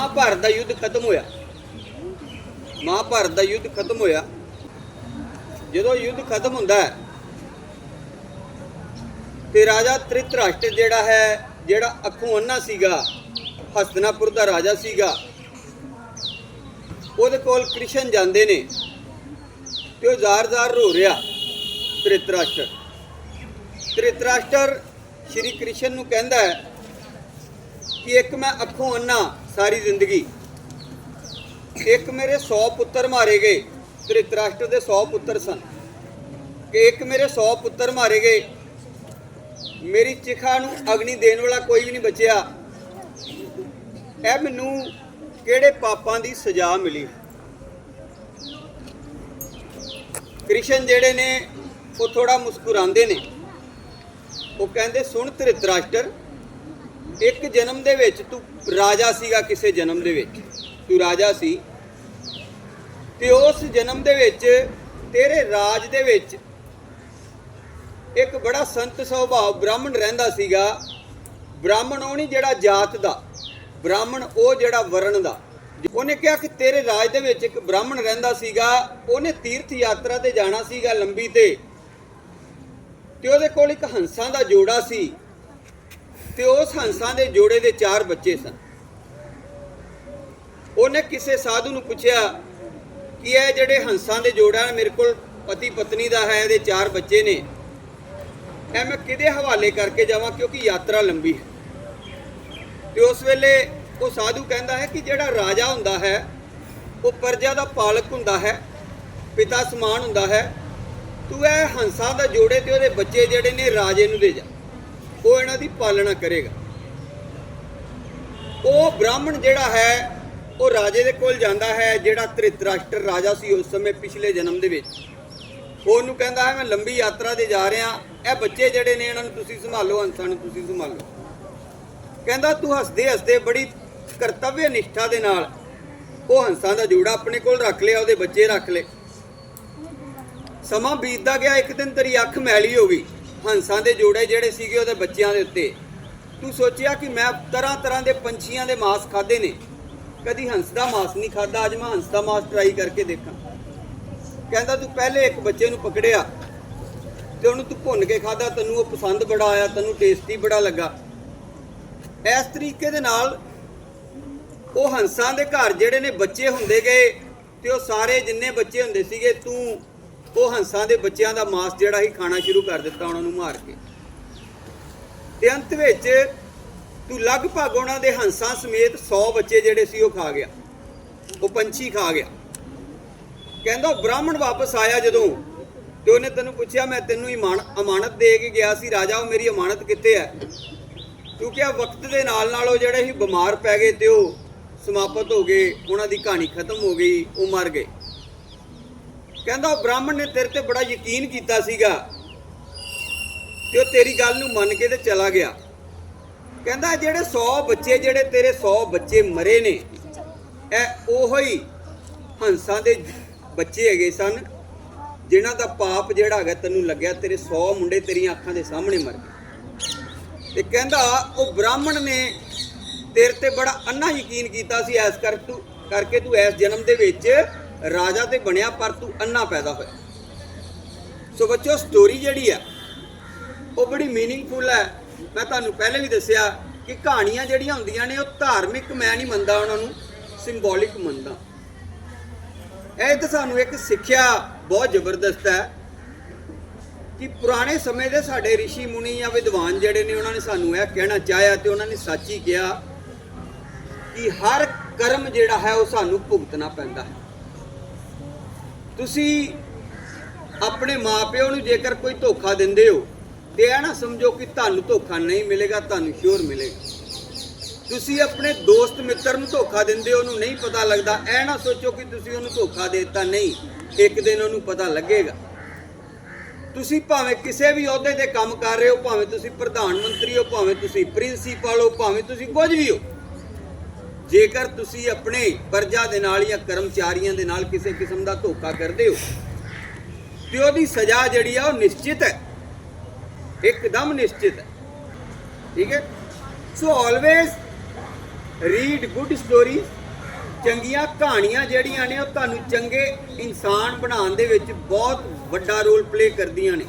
ਮਹਾਭਾਰਤ ਦਾ ਯੁੱਧ ਖਤਮ ਹੋਇਆ। ਮਹਾਭਾਰਤ ਦਾ ਯੁੱਧ ਖਤਮ ਹੋਇਆ। ਜਦੋਂ ਯੁੱਧ ਖਤਮ ਹੁੰਦਾ ਹੈ, ਤੇ ਰਾਜਾ ਤ੍ਰਿਤਰਾਸ਼ਟਰ ਜਿਹੜਾ ਹੈ, ਜਿਹੜਾ ਅੱਖੋਂ ਅੰਨਾ ਸੀਗਾ, ਹਸਤਨਾਪੁਰ ਦਾ ਰਾਜਾ ਸੀਗਾ, ਉਹਦੇ ਕੋਲ ਕ੍ਰਿਸ਼ਨ ਜਾਂਦੇ ਨੇ ਤੇ ਉਹ ਜ਼ਾਰ-ਜ਼ਾਰ ਰੋ ਰਿਹਾ ਤ੍ਰਿਤਰਾਸ਼ਟਰ ਤ੍ਰਿਤਰਾਸ਼ਟਰ ਸ਼੍ਰੀ ਕ੍ਰਿਸ਼ਨ ਨੂੰ ਕਹਿੰਦਾ ਹੈ ਕਿ ਇੱਕ ਮੈਂ ਅੱਖੋਂ ਅੰਨਾ ਸਾਰੀ ਜ਼ਿੰਦਗੀ। ਇੱਕ ਮੇਰੇ 100 ਪੁੱਤਰ ਮਾਰੇ ਗਏ ਤ੍ਰਿਤਰਾਸ਼ਟਰ ਦੇ 100 ਪੁੱਤਰ ਸਨ। ਕਿ ਇੱਕ ਮੇਰੇ 100 ਪੁੱਤਰ ਮਾਰੇ ਗਏ, ਮੇਰੀ ਚਿਖਾ ਨੂੰ ਅਗਨੀ ਦੇਣ ਵਾਲਾ ਕੋਈ ਵੀ ਨਹੀਂ ਬਚਿਆ। ਇਹ ਮੈਨੂੰ ਕਿਹੜੇ ਪਾਪਾਂ ਦੀ ਸਜ਼ਾ ਮਿਲੀ? ਕ੍ਰਿਸ਼ਨ ਜਿਹੜੇ ਨੇ, ਉਹ ਥੋੜਾ ਮੁਸਕਰਾਉਂਦੇ ਨੇ। ਉਹ ਕਹਿੰਦੇ, ਸੁਣ ਧ੍ਰਿਤਰਾਸ਼ਟਰ ਇੱਕ ਜਨਮ ਦੇ ਵਿੱਚ ਤੂੰ ਰਾਜਾ ਸੀਗਾ ਕਿਸੇ ਜਨਮ ਦੇ ਵਿੱਚ। ਤੂੰ ਰਾਜਾ ਸੀ। ਤੇ ਉਸ ਜਨਮ ਦੇ ਵਿੱਚ ਤੇਰੇ ਰਾਜ ਦੇ ਵਿੱਚ ਇੱਕ ਬੜਾ ਸੰਤ ਸੁਭਾਅ ਬ੍ਰਾਹਮਣ ਰਹਿੰਦਾ ਸੀਗਾ। ਬ੍ਰਾਹਮਣ ਉਹ ਨਹੀਂ ਜਿਹੜਾ ਜਾਤ ਦਾ। ਬ੍ਰਾਹਮਣ ਉਹ ਜਿਹੜਾ ਵਰਣ ਦਾ। ਉਹਨੇ ਕਿਹਾ ਕਿ ਤੇਰੇ ਰਾਜ ਦੇ ਵਿੱਚ ਇੱਕ ਬ੍ਰਾਹਮਣ ਰਹਿੰਦਾ ਸੀਗਾ। ਉਹਨੇ ਤੀਰਥ ਯਾਤਰਾ ਤੇ ਜਾਣਾ ਸੀਗਾ ਲੰਬੀ ਤੇ। ਤੇ ਉਹਦੇ ਕੋਲ ਇੱਕ ਹੰਸਾਂ ਦਾ ਜੋੜਾ ਸੀ। ਤੇ ਉਸ ਹੰਸਾਂ ਦੇ ਜੋੜੇ ਦੇ ਚਾਰ ਬੱਚੇ ਸਨ। ਉਹਨੇ ਕਿਸੇ ਸਾਧੂ ਨੂੰ ਪੁੱਛਿਆ ਕਿ ਇਹ ਜਿਹੜੇ ਹੰਸਾਂ ਦੇ ਜੋੜਾ ਨੇ ਮੇਰੇ ਕੋਲ ਪਤੀ ਪਤਨੀ ਦਾ ਹੈ, ਇਹਦੇ ਚਾਰ ਬੱਚੇ ਨੇ। ਇਹ ਮੈਂ ਕਿਹਦੇ ਹਵਾਲੇ ਕਰਕੇ ਜਾਵਾਂ, ਕਿਉਂਕਿ ਯਾਤਰਾ ਲੰਬੀ ਹੈ। ਤੇ ਉਸ ਵੇਲੇ ਉਹ ਸਾਧੂ ਕਹਿੰਦਾ ਹੈ ਕਿ ਜਿਹੜਾ ਰਾਜਾ ਹੁੰਦਾ ਹੈ, ਉਹ ਪ੍ਰਜਾ ਦਾ ਪਾਲਕ ਹੁੰਦਾ ਹੈ, ਪਿਤਾ ਸਮਾਨ ਹੁੰਦਾ ਹੈ। ਤੂੰ ਇਹ ਹੰਸਾਂ ਦਾ ਜੋੜੇ ਤੇ ਉਹਦੇ ਬੱਚੇ ਜਿਹੜੇ ਨੇ, ਰਾਜੇ ਨੂੰ ਦੇ ਜਾ। ਉਹ ਇਹਨਾਂ ਦੀ ਪਾਲਣਾ ਕਰੇਗਾ। ਉਹ ਬ੍ਰਾਹਮਣ ਜਿਹੜਾ ਹੈ, ਉਹ ਰਾਜੇ ਦੇ ਕੋਲ ਜਾਂਦਾ ਹੈ, ਜਿਹੜਾ ਧ੍ਰਿਤਰਾਸ਼ਟਰ ਰਾਜਾ ਸੀ ਉਸ ਸਮੇਂ ਪਿਛਲੇ ਜਨਮ ਦੇ ਵਿੱਚ। ਉਹ ਉਹਨੂੰ ਕਹਿੰਦਾ ਹੈ, ਮੈਂ ਲੰਬੀ ਯਾਤਰਾ ਤੇ ਜਾ ਰਿਹਾ, ਇਹ ਬੱਚੇ ਜਿਹੜੇ ਨੇ ਇਹਨਾਂ ਨੂੰ ਤੁਸੀਂ ਸੰਭਾਲੋ, ਹੰਸਾਂ ਨੂੰ ਤੁਸੀਂ ਸੰਭਾਲੋ। ਕਹਿੰਦਾ, ਤੂੰ ਹੱਸਦੇ ਹੱਸਦੇ ਬੜੀ ਕਰਤੱਵਯ ਨਿਸ਼ਠਾ ਦੇ ਨਾਲ ਉਹ ਹੰਸਾਂ ਦਾ ਜੋੜਾ ਆਪਣੇ ਕੋਲ ਰੱਖ ਲਿਆ, ਉਹਦੇ ਬੱਚੇ ਰੱਖ ਲਏ। ਸਮਾਂ ਬੀਤਦਾ ਗਿਆ, ਇੱਕ ਦਿਨ ਤੇਰੀ ਅੱਖ ਮੈਲੀ ਹੋ ਗਈ। ਹੰਸਾਂ ਦੇ ਜੋੜੇ ਜਿਹੜੇ ਸੀਗੇ ਉਹਦੇ ਬੱਚਿਆਂ ਦੇ ਉੱਤੇ। ਤੂੰ ਸੋਚਿਆ ਕਿ ਮੈਂ ਤਰ੍ਹਾਂ ਤਰ੍ਹਾਂ ਦੇ ਪੰਛੀਆਂ ਦੇ ਮਾਸ ਖਾਦੇ ਨੇ? ਕਦੀ ਹੰਸ ਦਾ ਮਾਸ ਨਹੀਂ ਖਾਦਾ ਅੱਜ ਮੈਂ ਹੰਸ ਦਾ ਮਾਸ ਟਰਾਈ ਕਰਕੇ ਦੇਖਾਂ। ਕਹਿੰਦਾ, ਤੂੰ ਪਹਿਲੇ ਇੱਕ ਬੱਚੇ ਨੂੰ ਪਕੜਿਆ ਤੇ ਉਹਨੂੰ ਤੂੰ ਭੁੰਨ ਕੇ ਖਾਦਾ ਤੈਨੂੰ ਉਹ ਪਸੰਦ ਬੜਾ ਆਇਆ, ਤੈਨੂੰ ਟੇਸਟੀ ਬੜਾ ਲੱਗਾ। ਇਸ ਤਰੀਕੇ ਦੇ ਨਾਲ ਉਹ ਹੰਸਾਂ ਦੇ ਘਰ ਜਿਹੜੇ ਨੇ ਬੱਚੇ ਹੁੰਦੇ ਗਏ ਤੇ ਉਹ ਸਾਰੇ ਜਿੰਨੇ ਬੱਚੇ ਹੁੰਦੇ ਸੀਗੇ, ਤੂੰ ਉਹ ਹੰਸਾਂ ਦੇ ਬੱਚਿਆਂ ਦਾ ਮਾਸ ਜਿਹੜਾ ਹੀ ਖਾਣਾ ਸ਼ੁਰੂ ਕਰ ਦਿੱਤਾ ਉਹਨਾਂ ਨੂੰ ਮਾਰ ਕੇ। ਤੇ ਅੰਤ ਵਿੱਚ ਤੂੰ ਲਗਭਗ ਉਹਨਾਂ ਦੇ ਹੰਸਾਂ ਸਮੇਤ 100 ਬੱਚੇ ਜਿਹੜੇ ਸੀ ਉਹ ਖਾ ਗਿਆ। ਉਹ ਪੰਛੀ ਖਾ ਗਿਆ। ਕਹਿੰਦਾ ਉਹ ਬ੍ਰਾਹਮਣ ਵਾਪਸ ਆਇਆ ਜਦੋਂ ਤੇ ਉਹਨੇ ਤੈਨੂੰ ਪੁੱਛਿਆ, ਮੈਂ ਤੈਨੂੰ ਇਮਾਨ, ਅਮਾਨਤ ਦੇ ਕੇ ਗਿਆ ਸੀ, ਰਾਜਾ, ਉਹ ਮੇਰੀ ਅਮਾਨਤ ਕਿੱਥੇ ਹੈ? ਕਿਉਂਕਿ ਆ ਵਕਤ ਦੇ ਨਾਲ ਨਾਲ ਉਹ ਜਿਹੜੇ ਸੀ ਬਿਮਾਰ ਪੈ ਗਏ ਤੇ ਉਹ ਸਮਾਪਤ ਹੋ ਗਏ, ਉਹਨਾਂ ਦੀ ਕਹਾਣੀ ਖਤਮ ਹੋ ਗਈ, ਉਹ ਮਰ ਗਏ। ਕਹਿੰਦਾ ਉਹ ਬ੍ਰਾਹਮਣ ਨੇ ਤੇਰੇ ਤੇ ਬੜਾ ਯਕੀਨ ਕੀਤਾ ਸੀਗਾ ਤੇ ਉਹ ਤੇਰੀ ਗੱਲ ਨੂੰ ਮੰਨ ਕੇ ਤੇ ਚਲਾ ਗਿਆ। ਕਹਿੰਦਾ ਜਿਹੜੇ 100 ਬੱਚੇ, ਜਿਹੜੇ ਤੇਰੇ 100 ਬੱਚੇ ਮਰੇ ਨੇ, ਇਹ ਉਹੋ ਹੀ ਹੰਸਾਂ ਦੇ ਬੱਚੇ ਹੈਗੇ ਸਨ, ਜਿਨ੍ਹਾਂ ਦਾ ਪਾਪ ਜਿਹੜਾ ਹੈਗਾ ਤੈਨੂੰ ਲੱਗਿਆ, ਤੇਰੇ 100 ਮੁੰਡੇ ਤੇਰੀਆਂ ਅੱਖਾਂ ਦੇ ਸਾਹਮਣੇ ਮਰ ਗਏ। ਤੇ ਕਹਿੰਦਾ ਉਹ ਬ੍ਰਾਹਮਣ ਨੇ ਤੇਰੇ ਤੇ ਬੜਾ ਅੰਨਾ ਯਕੀਨ ਕੀਤਾ ਸੀ, ਐਸ ਕਰ ਤੂੰ, ਕਰਕੇ ਤੂੰ ਇਸ ਜਨਮ ਦੇ ਵਿੱਚ ਰਾਜਾ ਤੇ ਬਣਿਆ, ਪਰ ਤੂੰ ਅੰਨਾ ਪੈਦਾ ਹੋਇਆ। ਸੋ ਬੱਚੋ ਸਟੋਰੀ ਜਿਹੜੀ ਹੈ ਉਹ ਬੜੀ ਮੀਨਿੰਗਫੁਲ ਹੈ ਮੈਂ ਤੁਹਾਨੂੰ ਪਹਿਲੇ ਵੀ ਦੱਸਿਆ ਕਿ ਕਹਾਣੀਆਂ ਜਿਹੜੀਆਂ ਹੁੰਦੀਆਂ ਨੇ, ਉਹ ਧਾਰਮਿਕ ਮੈਂ ਨਹੀਂ ਮੰਨਦਾ ਉਹਨਾਂ ਨੂੰ ਸਿੰਬੋਲਿਕ ਮੰਨਦਾ। ਇਹ ਤਾਂ ਸਾਨੂੰ ਇੱਕ ਸਿੱਖਿਆ ਬਹੁਤ ਜ਼ਬਰਦਸਤ ਹੈ ਕਿ ਪੁਰਾਣੇ ਸਮੇਂ ਦੇ ਸਾਡੇ ઋષਿ ਮੁਨੀ ਜਾਂ ਵਿਦਵਾਨ ਜਿਹੜੇ ਨੇ, ਉਹਨਾਂ ਨੇ ਸਾਨੂੰ ਇਹ ਕਹਿਣਾ ਚਾਹਿਆ ਤੇ ਉਹਨਾਂ ਨੇ ਸੱਚ ਹੀ ਕਿਹਾ ਕਿ ਹਰ ਕਰਮ ਜਿਹੜਾ ਹੈ, ਉਹ ਸਾਨੂੰ ਭੁਗਤਣਾ ਪੈਂਦਾ ਹੈ। ਤੁਸੀਂ ਆਪਣੇ ਮਾਪਿਓ ਨੂੰ ਜੇਕਰ ਕੋਈ ਧੋਖਾ ਦਿੰਦੇ ਹੋ, ਤੇ ਇਹ ਨਾ ਸਮਝੋ ਕਿ ਤੁਹਾਨੂੰ ਧੋਖਾ ਨਹੀਂ ਮਿਲੇਗਾ, ਤੁਹਾਨੂੰ ਸ਼ੋਰ ਮਿਲੇਗਾ। ਤੁਸੀਂ ਆਪਣੇ ਦੋਸਤ ਮਿੱਤਰ ਨੂੰ ਧੋਖਾ ਦਿੰਦੇ ਹੋ, ਉਹਨੂੰ ਨਹੀਂ ਪਤਾ ਲੱਗਦਾ, ਇਹ ਨਾ ਸੋਚੋ ਕਿ ਤੁਸੀਂ ਉਹਨੂੰ ਧੋਖਾ ਦੇਤਾ, ਨਹੀਂ, ਇੱਕ ਦਿਨ ਉਹਨੂੰ ਪਤਾ ਲੱਗੇਗਾ। ਤੁਸੀਂ ਭਾਵੇਂ ਕਿਸੇ ਵੀ ਅਹੁਦੇ ਤੇ ਕੰਮ ਕਰ ਰਹੇ ਹੋ, ਭਾਵੇਂ ਤੁਸੀਂ ਪ੍ਰਧਾਨ ਮੰਤਰੀ ਹੋ, ਭਾਵੇਂ ਤੁਸੀਂ ਪ੍ਰਿੰਸੀਪਲ ਹੋ, ਭਾਵੇਂ ਤੁਸੀਂ ਕੁਝ ਵੀ ਹੋ ਜੇਕਰ ਤੁਸੀਂ ਆਪਣੇ ਪਰਜਾ ਦੇ ਨਾਲ ਜਾਂ ਕਰਮਚਾਰੀਆਂ ਦੇ ਨਾਲ ਕਿਸੇ ਕਿਸਮ ਦਾ ਧੋਖਾ ਕਰਦੇ ਹੋ, ਤੇ ਉਹਦੀ ਸਜ਼ਾ ਜਿਹੜੀ ਆ ਉਹ ਨਿਸ਼ਚਿਤ ਹੈ। ਇੱਕਦਮ ਨਿਸ਼ਚਿਤ ਹੈ। ਠੀਕ ਹੈ? So always read good story ਚੰਗੀਆਂ ਕਹਾਣੀਆਂ ਜਿਹੜੀਆਂ ਨੇ, ਉਹ ਤੁਹਾਨੂੰ ਚੰਗੇ ਇਨਸਾਨ ਬਣਾਉਣ ਦੇ ਵਿੱਚ ਬਹੁਤ ਵੱਡਾ ਰੋਲ ਪਲੇ ਕਰਦੀਆਂ ਨੇ।